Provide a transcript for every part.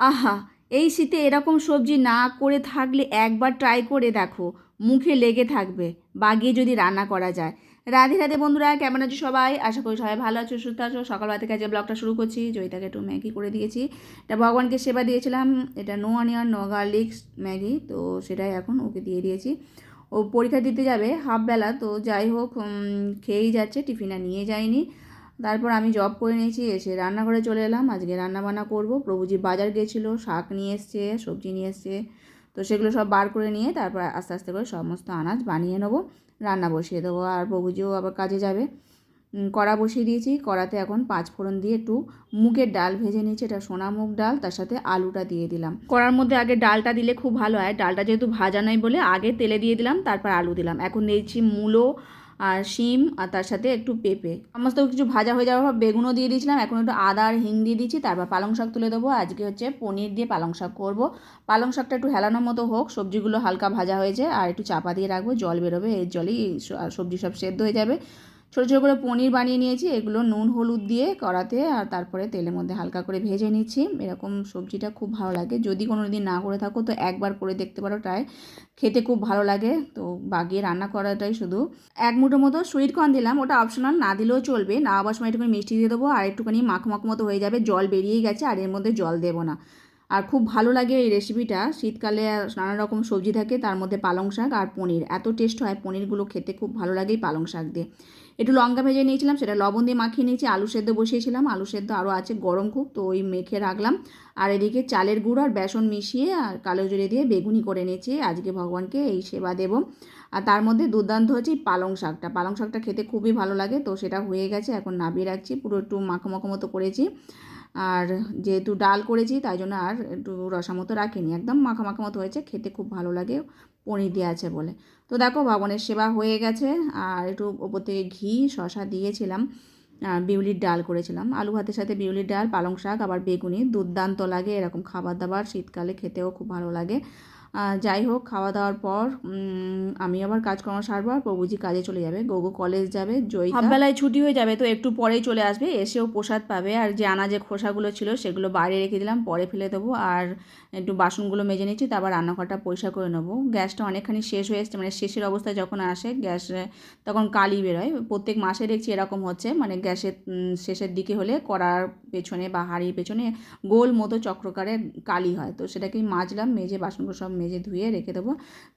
আহা, এই শীতে এরকম সবজি না করে থাকলে একবার ট্রাই করে দেখো, মুখে লেগে থাকবে, বাগিয়ে যদি রান্না করা যায়। রাধে রাধে বন্ধুরা, কেমন আছো সবাই? আশা করি সবাই ভালো আছো, সুস্থ আছো। সকালবেলা থেকে আজকে ব্লগটা শুরু করছি, জয়িতাকে একটু ম্যাগি করে দিয়েছি। এটা ভগবানকে সেবা দিয়েছিলাম, এটা no onion no garlic Maggi, তো সেটাই এখন ওকে দিয়ে দিয়েছি। ও পরীক্ষা দিতে যাবে হাফ বেলা, তো যাই হোক খেয়েই যাচ্ছে, টিফিনটা নিয়ে যায়নি। তারপর আমি জব করে নিয়েছি, এসে রান্নাঘরে চলে এলাম। আজকে রান্না বান্না করব। প্রভুজি বাজার গেছিল, শাক নিয়ে এসছে, সবজি নিয়ে এসছে। তো সেগুলো সব বার করে নিয়ে তারপর আস্তে আস্তে করে সমস্ত আনাজ বানিয়ে নেব, রান্না বসিয়ে দেবো। আর প্রভুজিও আবার কাজে যাবে। কড়া বসিয়ে দিয়েছি। কড়াতে এখন পাঁচ ফোড়ন দিয়ে একটু মুগের ডাল ভেজে নিয়েছি। এটা সোনা মুগ ডাল, তার সাথে আলুটা দিয়ে দিলাম। কড়ার মধ্যে আগে ডালটা দিলে খুব ভালো হয়। ডালটা যেহেতু ভাজা নয় বলে আগে তেলে দিয়ে দিলাম, তারপর আলু দিলাম। এখন দিয়েছি মূলো আর শিম আর তার সাথে একটু পেঁপে। সমস্ত কিছু ভাজা হয়ে যাওয়ার পর বেগুনও দিয়ে দিয়েছিলাম, এখন একটু আদা আর হিং দিয়ে দিচ্ছি, তারপর পালং শাক তুলে দেবো। আজকে হচ্ছে পনির দিয়ে পালং শাক করব। পালং শাকটা একটু হেলানোর মতো হোক, সবজিগুলো হালকা ভাজা হয়েছে আর একটু চাপা দিয়ে রাখব, জল বেরোবে, এর জলেই সবজি সব সেদ্ধ হয়ে যাবে। ছোটো ছোটো করে পনির বানিয়ে নিয়েছি। এগুলো নুন, হলুদ দিয়ে কড়াতে আর তারপরে তেলের মধ্যে হালকা করে ভেজে নিচ্ছি। এরকম সবজিটা খুব ভালো লাগে। যদি কোনো দিন না করে থাকো তো একবার করে দেখতে পারো, ট্রাই। খেতে খুব ভালো লাগে। তো বাগিয়ে রান্না করাটাই শুধু। এক মুঠো মতো সুইট কর্ন দিলাম। ওটা অপশনাল না দিলেও চলবে। না আবার সময় একটুখানি মিষ্টি দিয়ে দেবো। আর একটুখানি মাখো মাখো মতো হয়ে যাবে। জল বেরিয়েই গেছে আর এর মধ্যে জল দেবো না। আর খুব ভালো লাগে এই রেসিপিটা শীতকালে নানা রকম সবজি থাকে, তার মধ্যে পালং শাক আর পনির। এত টেস্ট হয় পনিরগুলো খেতে, খুব ভালো লাগে পালং শাক দিয়ে। একটু লঙ্কা ভেজে নিয়েছিলাম, সেটা লবণ দিয়ে মাখিয়ে নিয়েছি, আলু সেদ্ধ বসিয়েছিলাম। আলু সেদ্ধ আরও আছে গরম খুব, তো ওই মেখে রাখলাম। আর এদিকে চালের গুঁড়ো আর বেসন মিশিয়ে আর কালো জুড়ে দিয়ে বেগুনি করে নিয়েছি। আজকে ভগবানকে এই সেবা দেব। আর তার মধ্যে দুর্দান্ত হচ্ছে পালং শাকটা। পালং শাকটা খেতে খুবই ভালো লাগে, তো সেটা হয়ে গেছে, এখন নাবিয়ে রাখছি। পুরো একটু মাখো মাখো মতো করেছি। আর যেহেতু ডাল করেছি, তাই জন্য আর একটু রসা মতো রাখিনি। একদম মাখা মাখা মতো হয়েছে, খেতে খুব ভালো লাগে, পনির দিয়ে আছে বলে। তো দেখো ভবনের সেবা হয়ে গেছে, আর একটু ওপর থেকে ঘি শশা দিয়েছিলাম বিউলির ডাল করেছিলাম। আলু ভাতের সাথে বিউলির ডাল, পালং শাক, আবার বেগুনি, দুর্দান্ত লাগে এরকম খাবার দাবার শীতকালে, খেতেও খুব ভালো লাগে। যাই হোক, খাওয়া দাওয়ার পর আমি আবার কাজকর্ম সারবো আর প্রভুজি কাজে চলে যাবে। গোগো কলেজ যাবে জয়ী হাফবেলায় ছুটি হয়ে যাবে, তো একটু পরেই চলে আসবে, এসেও প্রসাদ পাবে। আর যে আনাজে খোসাগুলো ছিল, সেগুলো বাইরে রেখে দিলাম, পরে ফেলে দেবো। আর একটু বাসনগুলো মেজে নিচ্ছি, তারপর রান্নাঘরটা পরিষ্কার করে নেব। গ্যাসটা অনেকখানি শেষ হয়ে এসছে মানে শেষের অবস্থায় যখন আসে, গ্যাস তখন কালি বেরোয়। প্রত্যেক মাসে দেখছি এরকম হচ্ছে মানে গ্যাসের শেষের দিকে হলে কড়ার পেছনে বা হাঁড়ির পেছনে গোল মতো চক্রকারে কালি হয়। তো সেটাকেই মাজলাম, মেজে বাসনগুলো সব মেজে ধুয়ে রেখে দেবো।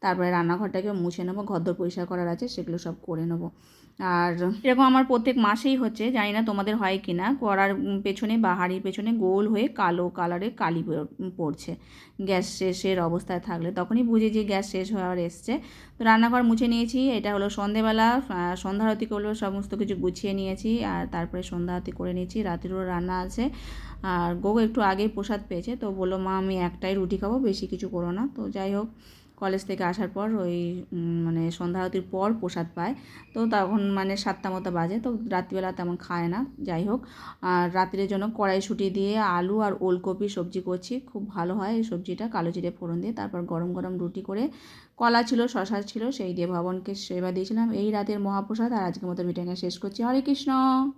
তারপরে রান্নাঘরটাকে মুছে নেব ঘরদোর পরিষ্কার করার আছে সেগুলো সব করে নেব। আর এরকম আমার প্রত্যেক মাসেই হচ্ছে জানি না তোমাদের হয় কি না উম, পেছনে বা হাঁড়ির পেছনে গোল হয়ে কালো কালারে কালি পড়ছে। গ্যাস শেষের অবস্থায় থাকলে তখনই বুঝে যে গ্যাস শেষ হওয়ার এসছে। তো রান্নাঘর মুছে নিয়েছি এটা হলো সন্ধেবেলা আহ, সন্ধ্যা আরতি করলেও সমস্ত কিছু গুছিয়ে নিয়েছি আর তারপরে সন্ধ্যা আরতি করে নিয়েছি রাতেরও রান্না আছে। আর গোগো একটু আগেই প্রসাদ পেয়েছে, তো বলল, মা, আমি একটাই রুটি খাব, বেশি কিছু করো না। তো যাই হোক, কলেজ থেকে আসার পর ওই মানে সন্ধ্যা আরতির পর প্রসাদ পায়। তো তখন মানে সাতটা মতো বাজে, তো রাত্রিবেলা তেমন খায় না, যাই হোক। আর রাত্রের জন্য কড়াইশুঁটি দিয়ে আলু আর ওলকপি সবজি করছি, খুব ভালো হয় এই সবজিটা, কালো জিরে ফোড়ন দিয়ে। তারপর গরম গরম রুটি করে, কলা ছিল শশা ছিল, সেই দিয়ে ভবনকে সেবা দিয়েছিলাম। এই রাতের মহাপ্রসাদ আর আজকের মতো ভিডিওটা শেষ করছি। হরে কৃষ্ণ!